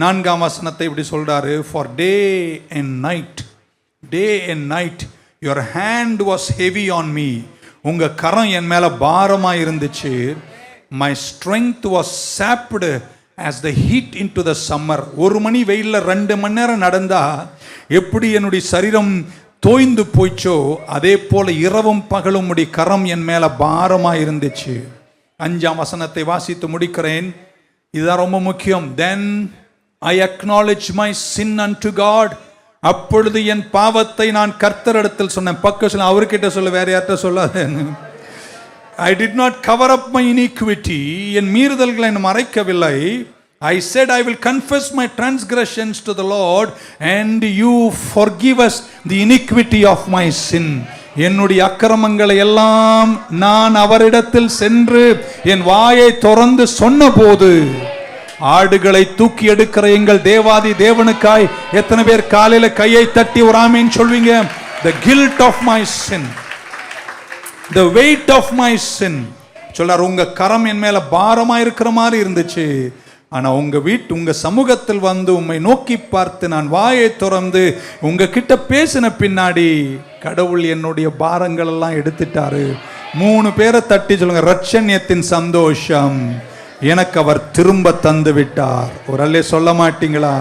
நான்காம் வசனத்தை இப்படி சொல்கிறாரு for day and night day and night your hand was heavy on me உங்கள் கரம் என் மேலே பாரமாக இருந்துச்சு. My strength was sapped as the heat into the summer ஒரு மணி வெயிலில் ரெண்டு மணி நேரம் நடந்தால் எப்படி என்னுடைய சரீரம் தோய்ந்து போயிச்சோ அதே போல் இரவும் பகலும் உடைய கரம் என் மேலே பாரமாக இருந்துச்சு. அஞ்சாம் வசனத்தை வாசித்து முடிக்கிறேன். இதுதான் ரொம்ப முக்கியம். Then I acknowledge my sin unto God அப்பொழுது என் பாவத்தை நான் கர்த்தரிடத்தில் சொன்னேன். பக்க சொல்ல அவர்கிட்ட சொல்ல வேற யார்கிட்ட சொல்லாத? I did not cover up my iniquity என் மீறுதல்களை நான் மறைக்கவில்லை. I said I will confess my transgressions to the Lord and you forgive us the iniquity of my sin என்னுடைய அக்கிரமங்களை எல்லாம் நான் அவரிடத்தில் சென்று என் வாயை திறந்து சொன்னபோது ஆடுகளை தூக்கி எடுக்கிற எங்கள் தேவாதி தேவனுக்காய் எத்தனை பேர் காலையில கையை தட்டி ஒரு ஆமீன் சொல்வீங்க? The guilt of my sin the weight of my sin சொல்லார் உங்க கரம் என் மேல பாரமா இருக்கிற மாதிரி இருந்துச்சு. ஆனா உங்க வீட்டு உங்க சமூகத்தில் வந்து உம்மை நோக்கி பார்த்து நான் வாயை திறந்து உங்க கிட்ட பேசின பின்னாடி கடவுள் என்னுடைய பாரங்கள் எல்லாம் எடுத்துட்டாரு. மூணு பேரை தட்டி சொல்லுங்க ரட்சண்யத்தின் சந்தோஷம். எனக்கு அவர் திரும்ப தந்து விட்டார் ஒரு அல்லே சொல்ல மாட்டீங்களா?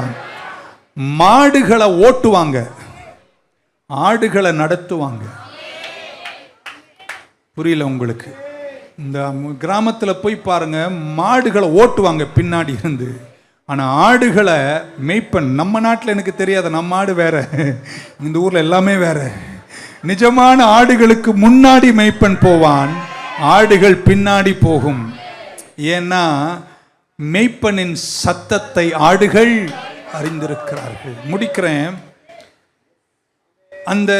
மாடுகளை ஓட்டுவாங்க. ஆடுகளை நடத்துவாங்க. புரியல உங்களுக்கு? இந்த கிராமத்தில் போய் பாருங்க மாடுகளை ஓட்டுவாங்க பின்னாடி இருந்து. ஆனால் ஆடுகளை மெய்ப்பன் நம்ம நாட்டில் எனக்கு தெரியாது நம்ம ஆடு வேற. இந்த ஊரில் எல்லாமே வேற. நிஜமான ஆடுகளுக்கு முன்னாடி மெய்ப்பன் போவான் ஆடுகள் பின்னாடி போகும். ஏன்னா மேய்ப்பனின் சத்தத்தை ஆடுகள் அறிந்திருக்கிறார்கள். முடிக்கிறேன். அந்த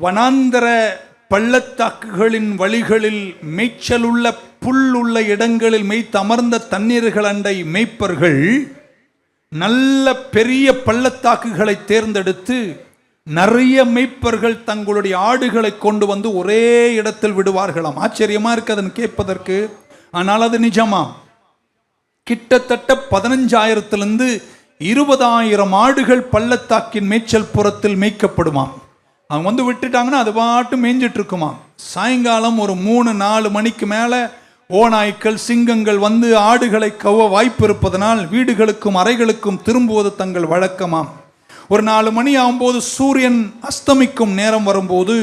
வனாந்தர பள்ளத்தாக்குகளின் வழிகளில் மேய்ச்சலுள்ள புல் உள்ள இடங்களில் மெய்த்தமர்ந்த தண்ணீர்கள் அண்டை மேய்ப்பர்கள் நல்ல பெரிய பள்ளத்தாக்குகளை தேர்ந்தெடுத்து நிறைய மேய்ப்பர்கள் தங்களுடைய ஆடுகளை கொண்டு வந்து ஒரே இடத்தில் விடுவார்களாம். ஆச்சரியமா இருக்கு அதன் கேட்பதற்கு. ஆனால் அது நிஜமாம் கிட்டத்தட்ட பதினஞ்சாயிரத்திலிருந்து இருபதாயிரம் ஆடுகள் பள்ளத்தாக்கின் மேய்ச்சல் புறத்தில் மேய்க்கப்படுமாம். அவங்க வந்து விட்டுட்டாங்கன்னா அது பாட்டு மேய்ஞ்சிட்டு இருக்குமாம் சாயங்காலம் ஒரு மூணு நாலு மணிக்கு மேலே ஓநாய்க்கள் சிங்கங்கள் வந்து ஆடுகளை கவ்வ வாய்ப்பு இருப்பதனால் வீடுகளுக்கும் அறைகளுக்கும் திரும்புவது தங்கள் வழக்கமாம். ஒரு நாலு மணி ஆகும்போது சூரியன் அஸ்தமிக்கும் நேரம் வரும்போது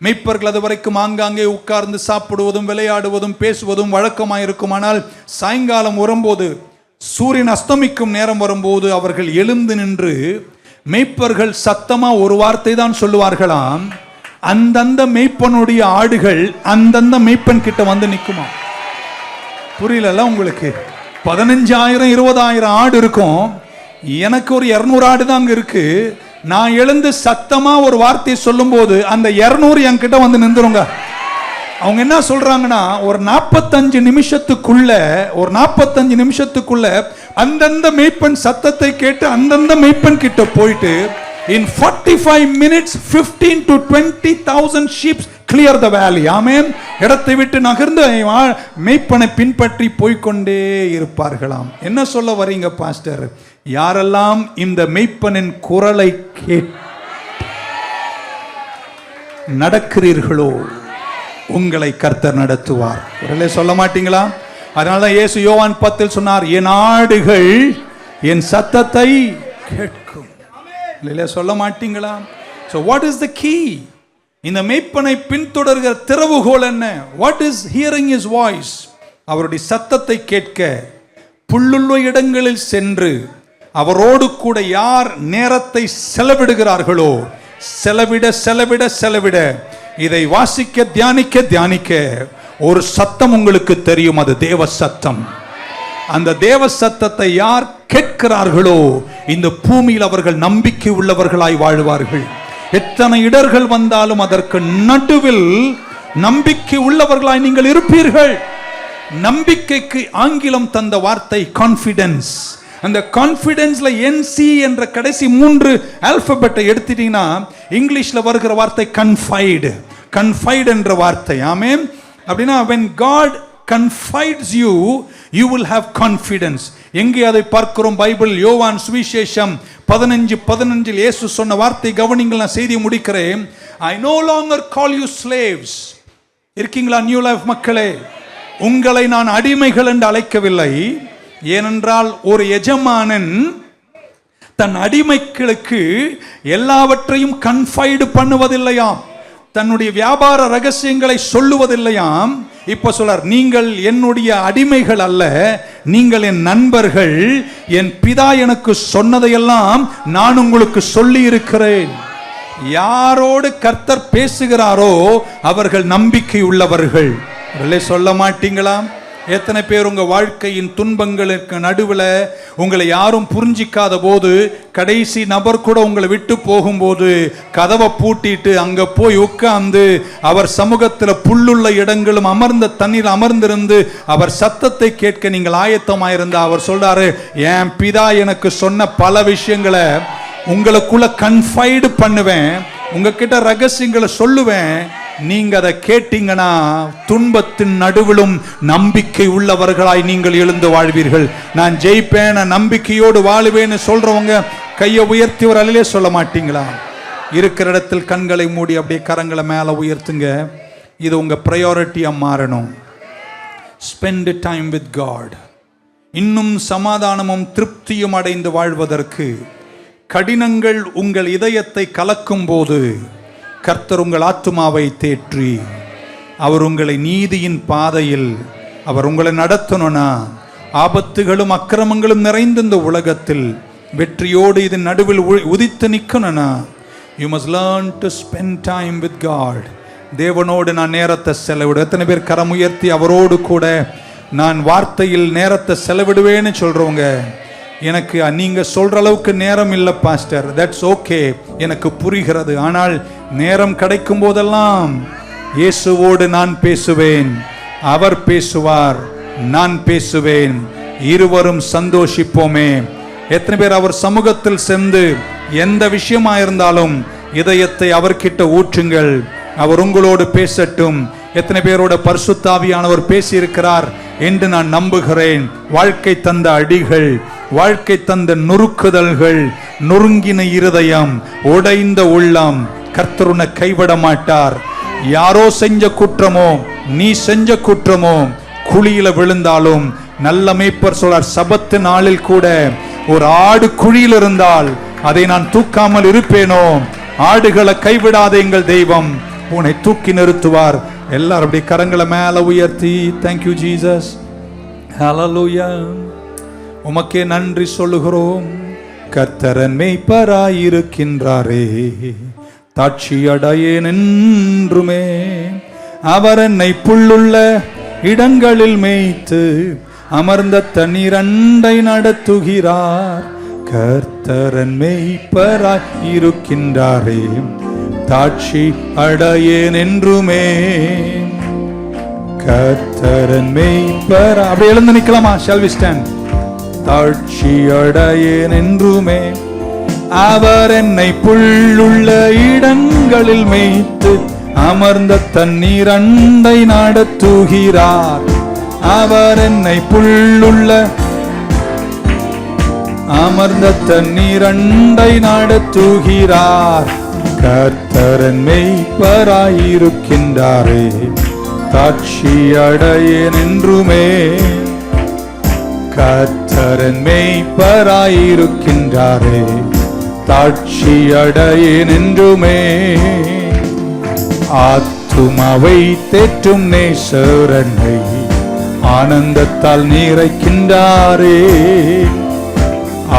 மெய்ப்பர்கள் அது வரைக்கும் ஆங்காங்கே உட்கார்ந்து சாப்பிடுவதும் விளையாடுவதும் பேசுவதும் வழக்கமாக இருக்குமானால் சாயங்காலம் வரும்போது சூரியன் அஸ்தமிக்கும் நேரம் வரும்போது அவர்கள் எழுந்து நின்று மெய்ப்பர்கள் சத்தமாக ஒரு வார்த்தை தான் சொல்லுவார்களாம். அந்தந்த மெய்ப்பனுடைய ஆடுகள் அந்தந்த மெய்ப்பன் கிட்ட வந்து நிற்குமா புரியலல்ல உங்களுக்கு? பதினஞ்சாயிரம் இருபதாயிரம் ஆடு இருக்கும். எனக்கு ஒரு இரநூறு ஆடு தான் அங்கே இருக்கு. நான் எழுந்து சத்தமாக ஒரு வார்த்தையை சொல்லும்போது அந்த இரநூறு என்கிட்ட வந்து நின்றுருங்க. அவங்க என்ன சொல்றாங்கன்னா ஒரு நாற்பத்தஞ்சு நிமிஷத்துக்குள்ள ஒரு நாற்பத்தஞ்சு நிமிஷத்துக்குள்ள அந்தந்த மெய்ப்பன் சத்தத்தை கேட்டு அந்தந்த மெய்ப்பன் கிட்ட போயிட்டு in forty five minutes fifteen to twenty thousand sheeps clear the valley ஆமேன். இடத்தை விட்டு நகர்ந்து மெய்ப்பனை பின்பற்றி போய்க்கொண்டே இருப்பார்களாம். என்ன சொல்ல வரீங்க பாஸ்டர்? யாரெல்லாம் இந்த மெய்ப்பனின் குரலை கேட் நடக்கிறீர்களோ உங்களை கர்த்தர் நடத்துவார். உடனே சொல்ல மாட்டீங்களா? அதனால தான் இயேசு யோவான் பத்தில் சொன்னார் என் ஆடுகள் என் சத்தத்தை கேட்கும். இல்லையா சொல்ல மாட்டீங்களா? So what is the key இந்த மெய்ப்பனை பின்தொடர்கிற திறவுகோல் என்ன? What is hearing is voice அவருடைய சத்தத்தை கேட்க புல்லுள்ள இடங்களில் சென்று அவரோடு கூட யார் நேரத்தை செலவிடுகிறார்களோ செலவிட செலவிட செலவிட இதை வாசிக்க தியானிக்க தியானிக்க ஒரு சத்தம் உங்களுக்கு தெரியும் அது தேவ சத்தம். அந்த தேவ சத்தத்தை யார் கேட்கிறார்களோ இந்த பூமியில் அவர்கள் நம்பிக்கை உள்ளவர்களாய் வாழ்வார்கள். எத்தனை இடர்கள் வந்தாலும் அதற்கு நடுவில் நம்பிக்கை உள்ளவர்களாய் நீங்கள் இருப்பீர்கள். நம்பிக்கைக்கு ஆங்கிலம் தந்த வார்த்தை கான்ஃபிடன்ஸ் அந்த கான்ஃபிடன்ஸ்ல என்சி என்ற கடைசி மூன்று ஆல்பபெட்டை எடுத்துட்டீங்கன்னா இங்கிலீஷ்ல வருகிற வார்த்தை கன்ஃபைடு கன்ஃபைடு என்ற வார்த்தை. ஆமே அப்படின்னா when God confides you you will have confidence எங்கே அதை பார்க்கிறோம்? பைபிள் யோவான் சுவிசேஷம் பதினஞ்சு பதினஞ்சில் இயேசு சொன்ன வார்த்தை கவனிங்கள் நான் செய்தி முடிக்கிறேன். I no longer call you slaves இருக்கீங்களா நியூ லைஃப் மக்களே? உங்களை நான் அடிமைகள் என்று அழைக்கவில்லை. ஏனென்றால் ஒரு எஜமானன் தன் அடிமைகளுக்கு எல்லாவற்றையும் கன்ஃபைடு பண்ணுவதில்லையாம். தன்னுடைய வியாபார ரகசியங்களை சொல்லுவதில்லையாம். இப்ப சொல்லார் நீங்கள் என்னுடைய அடிமைகள் அல்ல நீங்கள் என் நண்பர்கள் என் பிதா எனக்கு சொன்னதையெல்லாம் நான் உங்களுக்கு சொல்லி இருக்கிறேன் யாரோடு கர்த்தர் பேசுகிறாரோ அவர்கள் நம்பிக்கை உள்ளவர்கள். சொல்ல மாட்டீங்களா எத்தனை பேர் உங்கள் வாழ்க்கையின் துன்பங்களுக்கு நடுவில் உங்களை யாரும் புரிஞ்சிக்காத போது கடைசி நபர் கூட உங்களை விட்டு போகும்போது கதவை பூட்டிட்டு அங்கே போய் உட்காந்து அவர் சமூகத்தில் புல்லுள்ள இடங்களும் அமர்ந்த தண்ணீர் அமர்ந்திருந்து அவர் சத்தத்தை கேட்க நீங்கள் ஆயத்தமாயிருந்தா அவர் சொல்கிறாரு என் பிதா எனக்கு சொன்ன பல விஷயங்களை உங்களுக்குள்ள கன்ஃபைடு பண்ணுவேன். உங்ககிட்ட ரகசியங்களை சொல்லுவேன். நீங்க அதை கேட்டீங்கன்னா துன்பத்தின் நடுவிலும் நம்பிக்கை உள்ளவர்களாய் நீங்கள் எழுந்து வாழ்வீர்கள். நான் ஜெயிப்பேன் நான் நம்பிக்கையோடு வாழுவேன்னு சொல்றவங்க கையை உயர்த்தி ஒரு அலையிலே சொல்ல மாட்டீங்களா? இருக்கிற இடத்தில் கண்களை மூடி அப்படியே கரங்களை மேலே உயர்த்துங்க. இது உங்க ப்ரையாரிட்டியாக மாறணும். ஸ்பெண்ட் டைம் வித் காட் இன்னும் சமாதானமும் திருப்தியும் அடைந்து வாழ்வதற்கு கடினங்கள் உங்கள் இதயத்தை கலக்கும் போது கர்த்தர் உங்கள் ஆத்துமாவை தேற்றி அவர் உங்களை நீதியின் பாதையில் அவர் உங்களை நடத்தணும்னா ஆபத்துகளும் அக்கிரமங்களும் நிறைந்த இந்த உலகத்தில் வெற்றியோடு இதன் நடுவில் உதித்து நிற்கணும்னா you must learn to spend time with God தேவனோடு நான் நேரத்தை செலவிடு. எத்தனை பேர் கரம் உயர்த்தி அவரோடு கூட நான் வார்த்தையில் நேரத்தை செலவிடுவேன்னு சொல்கிறவங்க எனக்கு நீங்கள் சொல்கிற அளவுக்கு நேரம் இல்லை பாஸ்டர் தட்ஸ் ஓகே எனக்கு புரிகிறது. ஆனால் நேரம் கிடைக்கும் போதெல்லாம் இயேசுவோடு நான் பேசுவேன். அவர் பேசுவார் நான் பேசுவேன். இருவரும் சந்தோஷிப்போமே. எத்தனை பேர் அவர் சமூகத்தில் சென்று எந்த விஷயமா இருந்தாலும் இதயத்தை அவர்கிட்ட ஊற்றுங்கள். அவர் உங்களோடு பேசட்டும். எத்தனை பேரோட பரிசுத்தாவியானவர் பேசியிருக்கிறார் என்று நான் நம்புகிறேன். வாழ்க்கை தந்த அடிகள் வாழ்க்கை தந்த நுறுக்குதல்கள் நொறுங்கின இருதயம் உடைந்த உள்ளம் கர்த்தர் உன்னை கைவிட மாட்டார் யாரோ செஞ்ச குற்றமோ நீ செஞ்ச குற்றமோ குழியில விழுந்தாலும் நல்ல மேய்ப்பர் சொல்றார் சபத்து நாளில் கூட ஒரு ஆடு குழியில் இருந்தால் அதை நான் தூக்காமல் இருப்பேனோ? ஆடுகளை கைவிடாத எங்கள் தெய்வம் உன்னை தூக்கி நிறுத்துவார். எல்லாரும் அப்படி கரங்களை மேல உயர்த்தி தேங்க்யூ ஜீசஸ் ஹalleluya உமக்கே நன்றி சொல்லுகிறோம். கர்த்தரன் மெய்ப்பராயிருக்கின்றாரே. தாட்சியடையே நின்றுமே அவர் என்னை புள்ளுள்ள இடங்களில் மேய்த்து அமர்ந்த தண்ணீர் அண்டை நடத்துகிறார் கர்த்தரன் மெய்ப்பராய் இருக்கின்றாரே. தாட்சி அடையேன் என்றுமே. கர்த்தரன் மெய்ப்பர் அப்படி எழுந்து நிக்கலாமா ஷால் வி ஸ்டாண்ட் தாட்சி அடையேன் என்றுமே. அவர் என்னை புல்லுள்ள இடங்களில் மேய்த்து அமர்ந்த தண்ணீர் அண்டை நடத்துகிறார். அவர் என்னை புல்லுள்ள அமர்ந்த தண்ணீர் அண்டை நடத்துகிறார். கர்த்தரன் மெய்ப்பராயிருக்கின்றாரே தாட்சி அடையேன் என்றுமே. கர்த்தரன் மெய்ப்பராயிருக்கின்றாரே தாட்சி நின்றுமே. ஆத்துமாவை தேற்றும் நேசரனை ஆனந்தத்தால் நீரைக்கின்றாரே.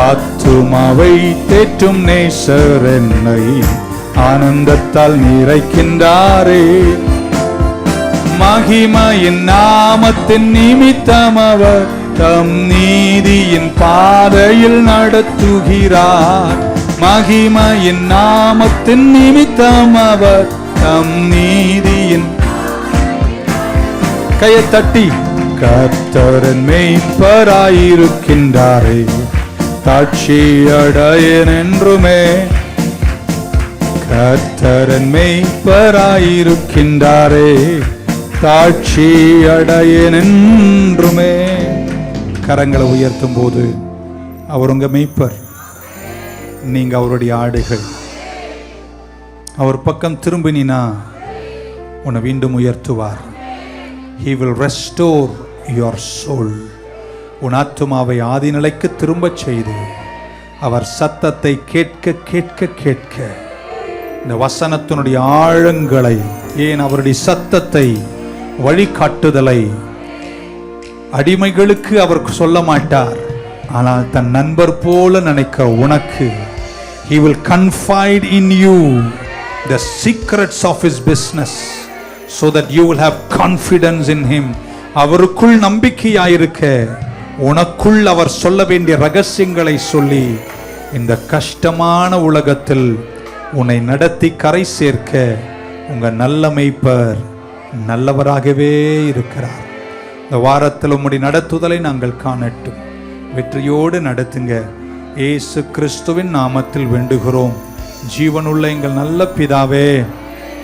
ஆத்துமாவை தேற்றும் நேசர் ஆனந்தத்தால் நிறைக்கின்றாரே மகிமையின் நாமத்தின் நிமித்தம் அவர் தம் நீதியின் பாதையில் நடத்துகிறார். மகிமையின் நாமத்தின் நிமித்தம் அவர் தம் நீதியின் கையை தட்டி கர்த்தரன் மெய்ப்பராயிருக்கின்றாரே தாட்சி அடையன் என்றுமே கர்த்தரன் மெய்ப்பராயிருக்கின்றாரே தாட்சி அடையேன் என்றுமே கரங்களை உயர்த்தும் போது அவர் உங்க மெய்ப்பர். நீங்க அவருடைய ஆடுகள். அவர் பக்கம் திரும்பினா உன்னை மீண்டும் உயர்த்துவார். He will restore your soul உன் ஆத்துமாவை ஆதிநிலைக்கு திரும்பச் செய்து அவர் சத்தத்தை கேட்க கேட்க கேட்க இந்த வசனத்தினுடைய ஆழங்களை ஏன் அவருடைய சத்தத்தை வழிகாட்டுதலை அடிமைகளுக்கு அவர் சொல்ல மாட்டார். ஆனால் தன் நண்பர் போல நினைக்க உனக்கு he will confide in you the secrets of his business so that you will have confidence in him. அவருக்குள் நம்பிக்கையாயிருக்க உனக்குள் அவர் சொல்ல வேண்டிய ரகசியங்களை சொல்லி இந்த கஷ்டமான உலகத்தில் உன்னை நடத்தி கரை சேர்க்க உங்கள் நல்ல மெய்ப்பர் நல்லவராகவே இருக்கிறார். இந்த வாரத்தில் உம்முடைய நடத்துதலை நாங்கள் காணட்டும். வெற்றியோடு நடத்துங்க. இயேசு கிறிஸ்துவின் நாமத்தில் வேண்டுகிறோம். ஜீவனுள்ள எங்கள் நல்ல பிதாவே